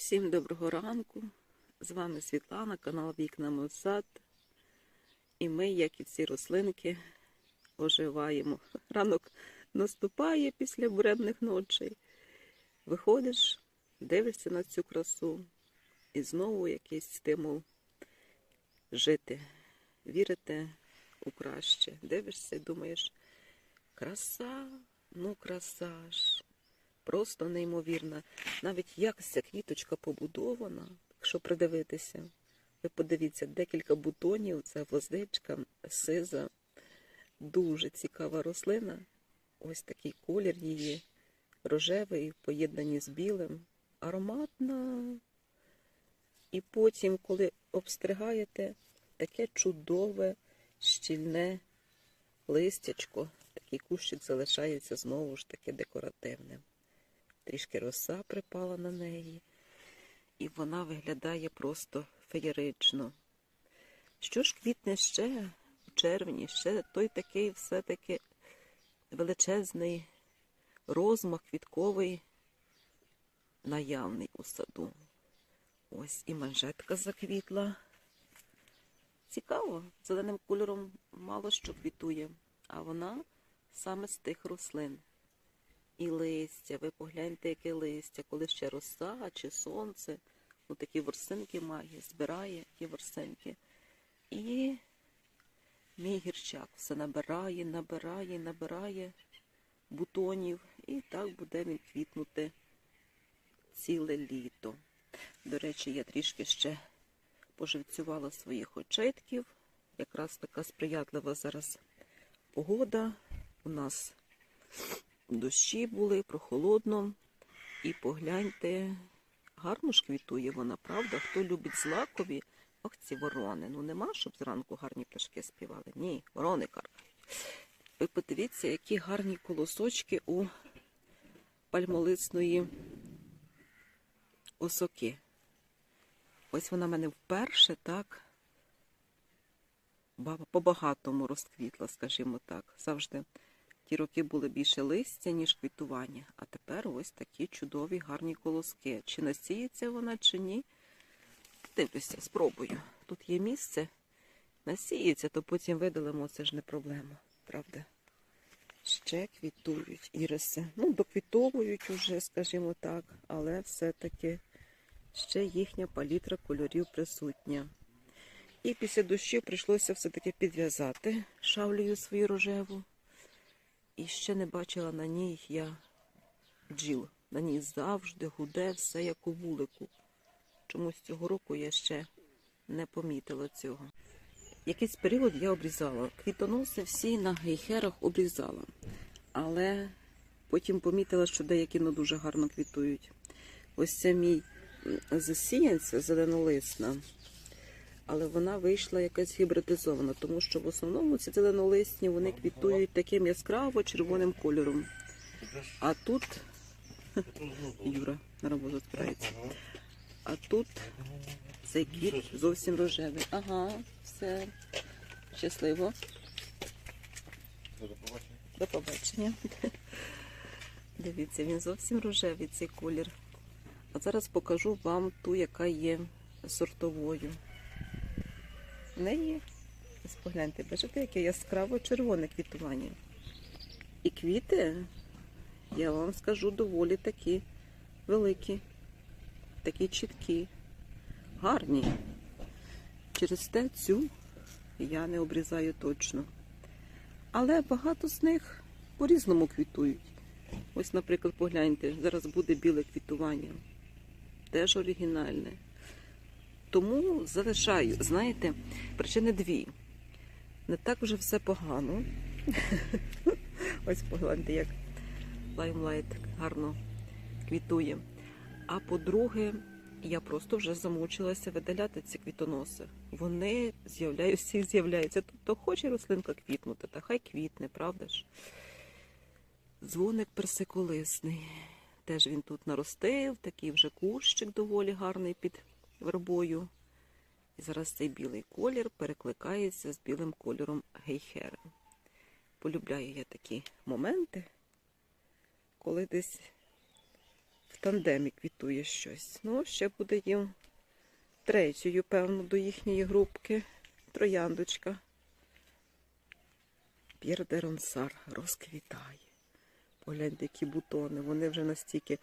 Всім доброго ранку. З вами Світлана, канал Вікна Мой сад. І ми, як і ці рослинки, оживаємо. Ранок наступає після буремних ночей. Виходиш, дивишся на цю красу, і знову якийсь стимул жити, вірити у краще. Дивишся і думаєш, краса, ну краса ж. Просто неймовірна. Навіть як ця квіточка побудована, якщо придивитися, ви подивіться, декілька бутонів, це гвоздичка, сиза, дуже цікава рослина. Ось такий колір її, рожевий, в поєднанні з білим, ароматна. І потім, коли обстригаєте, таке чудове, щільне листячко, такий кущик залишається знову ж таки декоративним трішки роса припала на неї, і вона виглядає просто феєрично. Що ж квітне ще у червні, ще той такий все-таки величезний розмах квітковий наявний у саду. Ось і манжетка заквітла. Цікаво, зеленим кольором мало що квітує, а вона саме з тих рослин і листя. Ви погляньте, яке листя, коли ще роса чи сонце. Ну, такі ворсинки має, збирає ті ворсинки. І мій гірчак все набирає, набирає, набирає бутонів. І так буде він квітнути ціле літо. До речі, я трішки ще поживцювала своїх очитків. Якраз така сприятлива зараз погода. У нас дощі були, прохолодно. І погляньте, гарно ж квітує вона, правда? Хто любить злакові, ох, ці ворони. Ну нема, щоб зранку гарні пташки співали. Ні, ворони каркають. Ви подивіться, які гарні колосочки у пальмолисної осоки. Ось вона в мене вперше так по-багатому розквітла, скажімо так. Завжди ті роки були більше листя, ніж квітування. А тепер ось такі чудові гарні колоски. Чи насіється вона, чи ні. Дивлюся, спробую. Тут є місце. Насіється, то потім видалимо, це ж не проблема, правда? Ще квітують іриси. Ну, доквітовують уже, скажімо так, але все-таки ще їхня палітра кольорів присутня. І після дощів прийшлося все-таки підв'язати шавлею свою рожеву. І ще не бачила на ній я бджіл. На ній завжди гуде все як у вулику. Чомусь цього року я ще не помітила цього. Якийсь період я обрізала. Квітоноси всі на гейхерах обрізала. Але потім помітила, що деякі не дуже гарно квітують. Ось це мій засіянця зеленолисна, але вона вийшла якась гібридизована, тому що в основному ці зеленолисні вони квітують таким яскраво червоним кольором. А тут Юра на роботу збирається. А тут цей квіт зовсім рожевий. Ага, все. Щасливо. До побачення. Дивіться, він зовсім рожевий цей колір. А зараз покажу вам ту, яка є сортовою. В неї, ось погляньте, бачите, яке яскраво червоне квітування. І квіти, я вам скажу, доволі такі великі, такі чіткі, гарні. Через те цю я не обрізаю точно. Але багато з них по-різному квітують. Ось, наприклад, погляньте, зараз буде біле квітування. Теж оригінальне. Тому залишаю, знаєте, причини дві. Не так вже все погано. Ось погляньте, як лаймлайт гарно квітує. А по-друге, я просто вже замучилася видаляти ці квітоноси. Вони з'являються і з'являються. Тобто хоче рослинка квітнути, та хай квітне, правда ж? Дзвоник персиколисний. Теж він тут наростив, такий вже кущик доволі гарний під вербою. І зараз цей білий колір перекликається з білим кольором гейхера. Полюбляю я такі моменти, коли десь в тандемі квітує щось. Ну, ще буде їм третьою, певно, до їхньої групки. Трояндочка. П'єр де Ронсар розквітає. Погляньте, які бутони. Вони вже настільки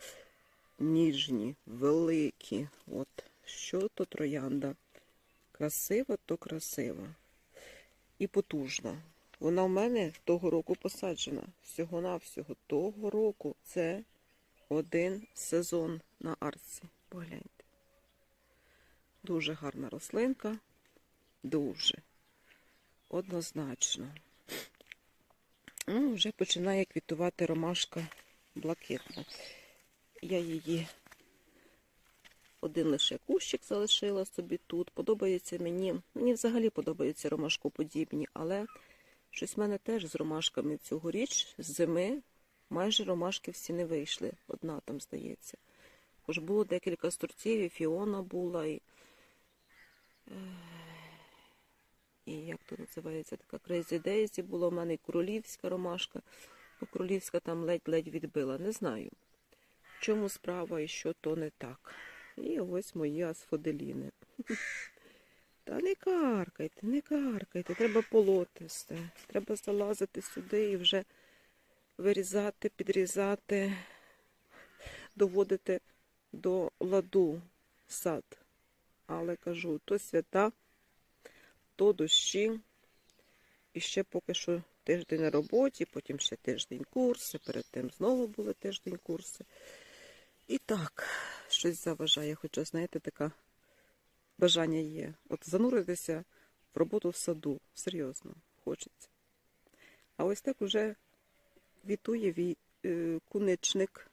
ніжні, великі. От що то троянда. Красива, то красива. І потужна. Вона в мене того року посаджена. Всього-навсього того року. Це один сезон на арці. Погляньте. Дуже гарна рослинка. Дуже. Однозначно. Ну, вже починає квітувати ромашка блакитна. Я її один лише кущик залишила собі тут. Подобається мені. Мені взагалі подобаються ромашкоподібні, але щось в мене теж з ромашками цьогоріч, з зими, майже ромашки всі не вийшли. Одна там, здається. Хоч було декілька сортів, і Фіона була, і, е, і як то називається, така Crazy Daisy була в мене і королівська ромашка. Ну, королівська там ледь-ледь відбила. Не знаю, в чому справа і що то не так. І ось мої асфоделіни. Та не каркайте, не каркайте, треба полоти все. Треба залазити сюди і вже вирізати, підрізати, доводити до ладу сад. Але кажу, то свята, то дощі. І ще поки що тиждень на роботі, потім ще тиждень курси, перед тим знову були тиждень курси. І так, щось заважає, хоча, знаєте, таке бажання є. От зануритися в роботу в саду. Серйозно, хочеться. А ось так уже вітує ві... е, куничник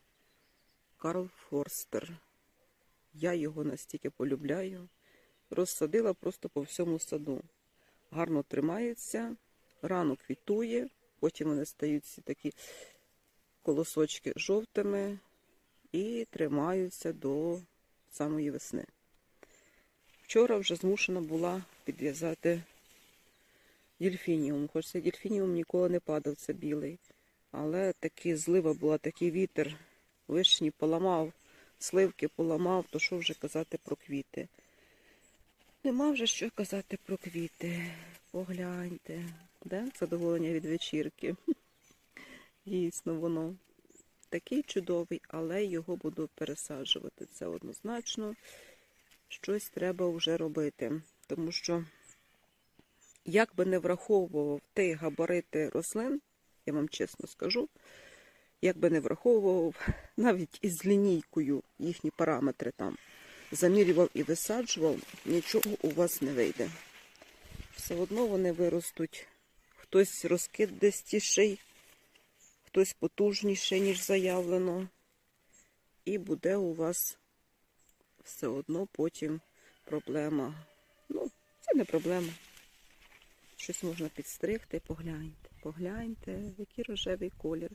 Карл Форстер. Я його настільки полюбляю. Розсадила просто по всьому саду. Гарно тримається, рано квітує, потім вони стають всі такі колосочки жовтими і тримаються до самої весни. Вчора вже змушена була підв'язати дельфініум. Хоч цей дельфініум ніколи не падав, це білий. Але такі злива була, такий вітер, вишні поламав, сливки поламав, то що вже казати про квіти. Нема вже що казати про квіти. Погляньте, де задоволення від вечірки. Дійсно, воно такий чудовий, але його буду пересаджувати. Це однозначно. Щось треба вже робити. Тому що, як би не враховував ті габарити рослин, я вам чесно скажу, як би не враховував навіть із лінійкою їхні параметри там, замірював і висаджував, нічого у вас не вийде. Все одно вони виростуть. Хтось розкидистіший, хтось потужніший, ніж заявлено. І буде у вас все одно потім проблема. Ну, це не проблема. Щось можна підстригти, погляньте. Погляньте, який рожевий колір.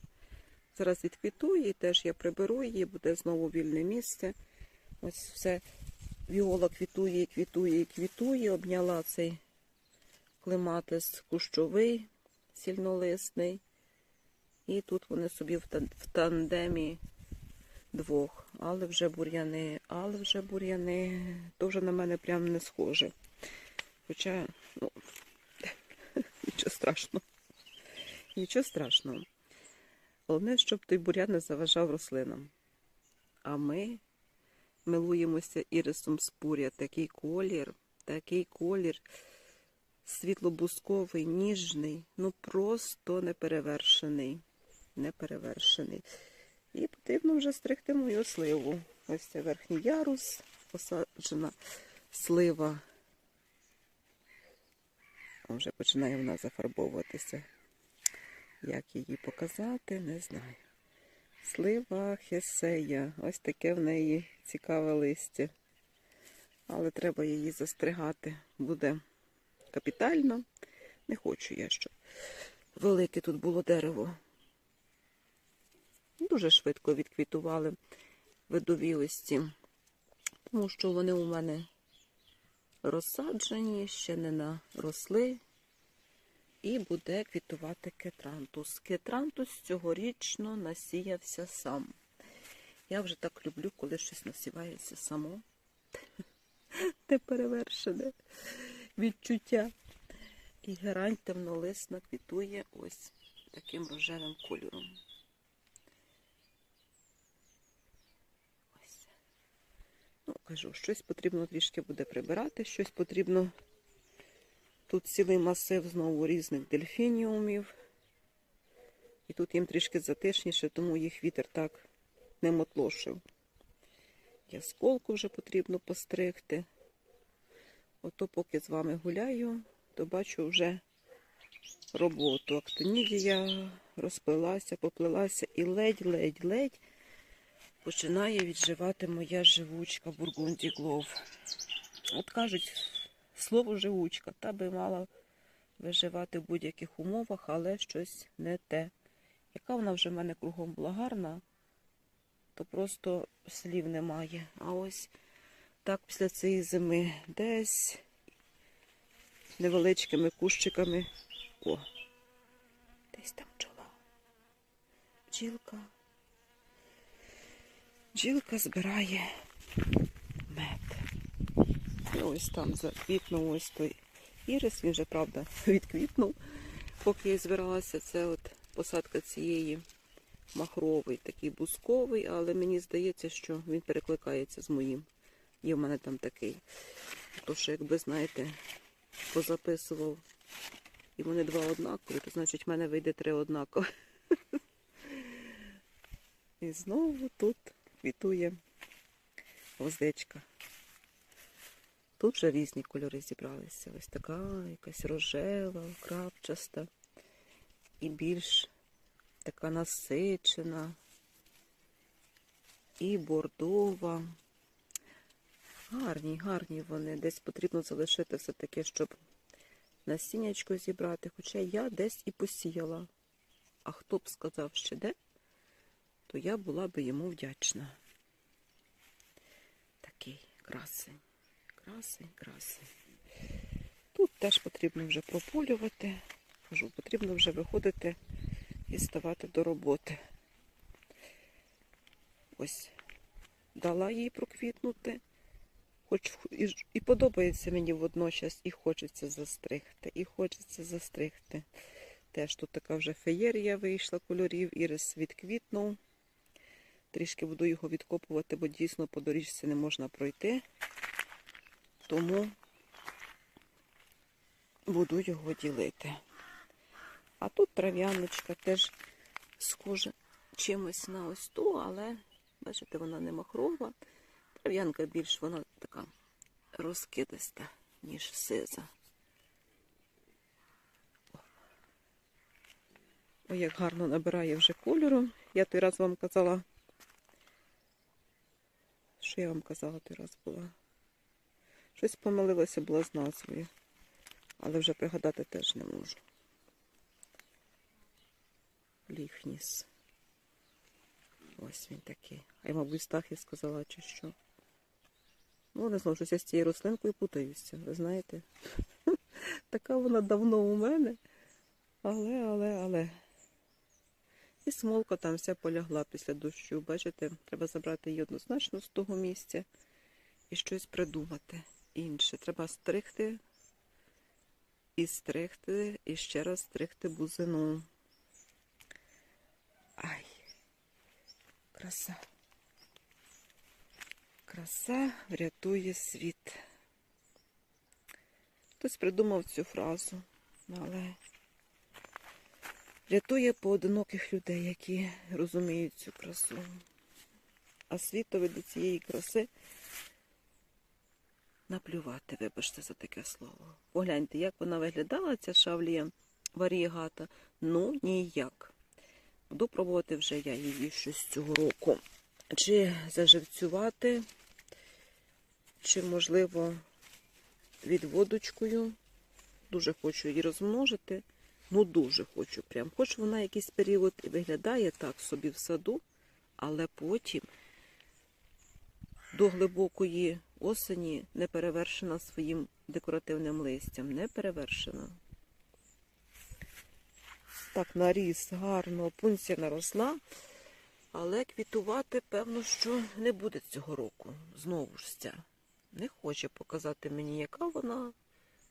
Зараз відквітує, і теж я приберу її, буде знову вільне місце. Ось все віола квітує, квітує, квітує. Обняла цей клематис кущовий, сільнолисний. І тут вони собі в тандемі двох. Але вже бур'яни, але вже бур'яни. То вже на мене прям не схоже. Хоча, ну, нічого страшного. Нічого страшного. Головне, щоб той бурян не заважав рослинам. А ми милуємося ірисом спуря. Такий колір, такий колір світлобусковий, ніжний, ну просто неперевершений. Неперевершений. І потрібно вже стригти мою сливу. Ось це верхній ярус, посаджена слива. Вже починає вона зафарбовуватися. Як її показати, не знаю. Слива хесея. Ось таке в неї цікаве листя. Але треба її застригати. Буде капітально. Не хочу я, щоб велике тут було дерево. Дуже швидко відквітували видові листі, тому що вони у мене розсаджені, ще не наросли. І буде квітувати кетрантус. Кетрантус цьогорічно насіявся сам. Я вже так люблю, коли щось насівається само. Неперевершене відчуття. І герань темнолисна квітує ось таким рожевим кольором. Ну, кажу, щось потрібно трішки буде прибирати, щось потрібно. Тут цілий масив знову різних дельфініумів. І тут їм трішки затишніше, тому їх вітер так не мотлошив. Ясколку вже потрібно постригти. Ото поки з вами гуляю, то бачу вже роботу. Актонідія розплилася, поплилася і ледь-ледь-ледь починає відживати моя живучка Бургунді Глов. От кажуть, слово живучка, та би мала виживати в будь-яких умовах, але щось не те. Яка вона вже в мене кругом була гарна, то просто слів немає. А ось так після цієї зими десь невеличкими кущиками. О, десь там бджола. Бджілка. Бджілка збирає мед. І ось там заквітнув ось той ірис. Він вже, правда, відквітнув. Поки я збиралася, це от посадка цієї махровий, такий бусковий, але мені здається, що він перекликається з моїм. Є в мене там такий. То що, якби, знаєте, позаписував, і вони два однакові, то значить в мене вийде три однакові. І знову тут квітує гвоздичка. Тут вже різні кольори зібралися. Ось така якась рожева, крапчаста і більш така насичена, і бордова. Гарні, гарні вони. Десь потрібно залишити все-таки, щоб насіннячко зібрати. Хоча я десь і посіяла. А хто б сказав ще де, то я була би йому вдячна. Такий красень. Красень, красень. Тут теж потрібно вже прополювати. Кажу, потрібно вже виходити і ставати до роботи. Ось дала їй проквітнути. Хоч і, і подобається мені водночас, і хочеться застригти, і хочеться застригти. Теж тут така вже феєрія вийшла кольорів, ірис відквітнув. Трішки буду його відкопувати, бо дійсно по доріжці не можна пройти. Тому буду його ділити. А тут трав'яночка теж схожа чимось на ось ту, але бачите, вона не махрова. Трав'янка більш вона така розкидиста, ніж сиза. Ой, як гарно набирає вже кольору. Я той раз вам казала. Що я вам казала той раз була? Щось помилилося була з назвою, але вже пригадати теж не можу. Ліхніс. Ось він такий. А я, мабуть, Стахі сказала, чи що. Ну, не знаю, щось я з цією рослинкою путаюся, ви знаєте. така вона давно у мене. Але, але, але. І смолка там вся полягла після дощу. Бачите, треба забрати її однозначно з того місця і щось придумати інше. Треба стригти і стригти, і ще раз стригти бузину. Ай, краса. Краса врятує світ. Хтось придумав цю фразу, але рятує поодиноких людей, які розуміють цю красу. А світові до цієї краси наплювати, вибачте за таке слово. Погляньте, як вона виглядала, ця шавлія варієгата. Ну, ніяк. Буду пробувати вже я її щось цього року. Чи заживцювати, чи, можливо, відводочкою. Дуже хочу її розмножити. Ну, дуже хочу прям. Хоч вона якийсь період виглядає так собі в саду, але потім до глибокої осені не перевершена своїм декоративним листям. Не перевершена. Так, наріс гарно, пунція наросла. Але квітувати, певно, що не буде цього року. Знову ж ця. Не хоче показати мені, яка вона.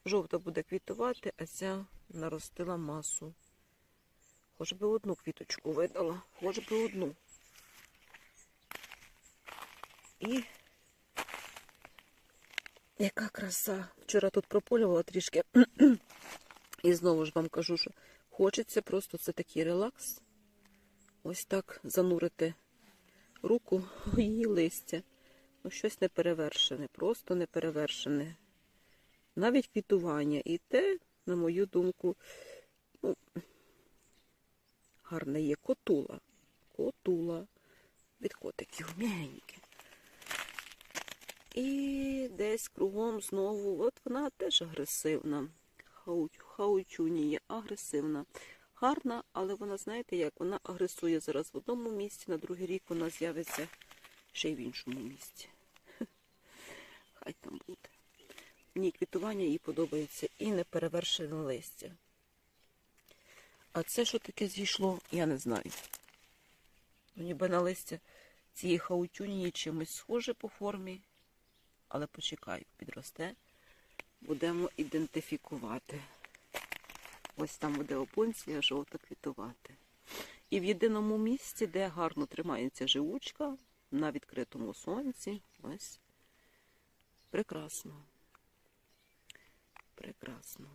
Жовта буде квітувати, а ця наростила масу. Хоч би одну квіточку видала, хоч би одну. І яка краса. Вчора тут прополювала трішки. І знову ж вам кажу, що хочеться просто це такий релакс. Ось так занурити руку у її листя. Ну, щось неперевершене, просто неперевершене. Навіть квітування. І те, на мою думку, ну, гарне є котула. Котула. Від котиків м'ягеньке. І десь кругом знову, от вона теж агресивна. Хау- Хаучунія агресивна. Гарна, але вона, знаєте, як вона агресує зараз в одному місці, на другий рік вона з'явиться ще й в іншому місці. Хай там буде. Мені квітування їй подобається і неперевершене листя. А це що таке зійшло, я не знаю. Ніби на листя цієї хаутюнії чимось схоже по формі, але почекаю, підросте, будемо ідентифікувати. Ось там буде опунція жовта квітувати. І в єдиному місці, де гарно тримається живучка, на відкритому сонці, ось прекрасно. Прекрасно.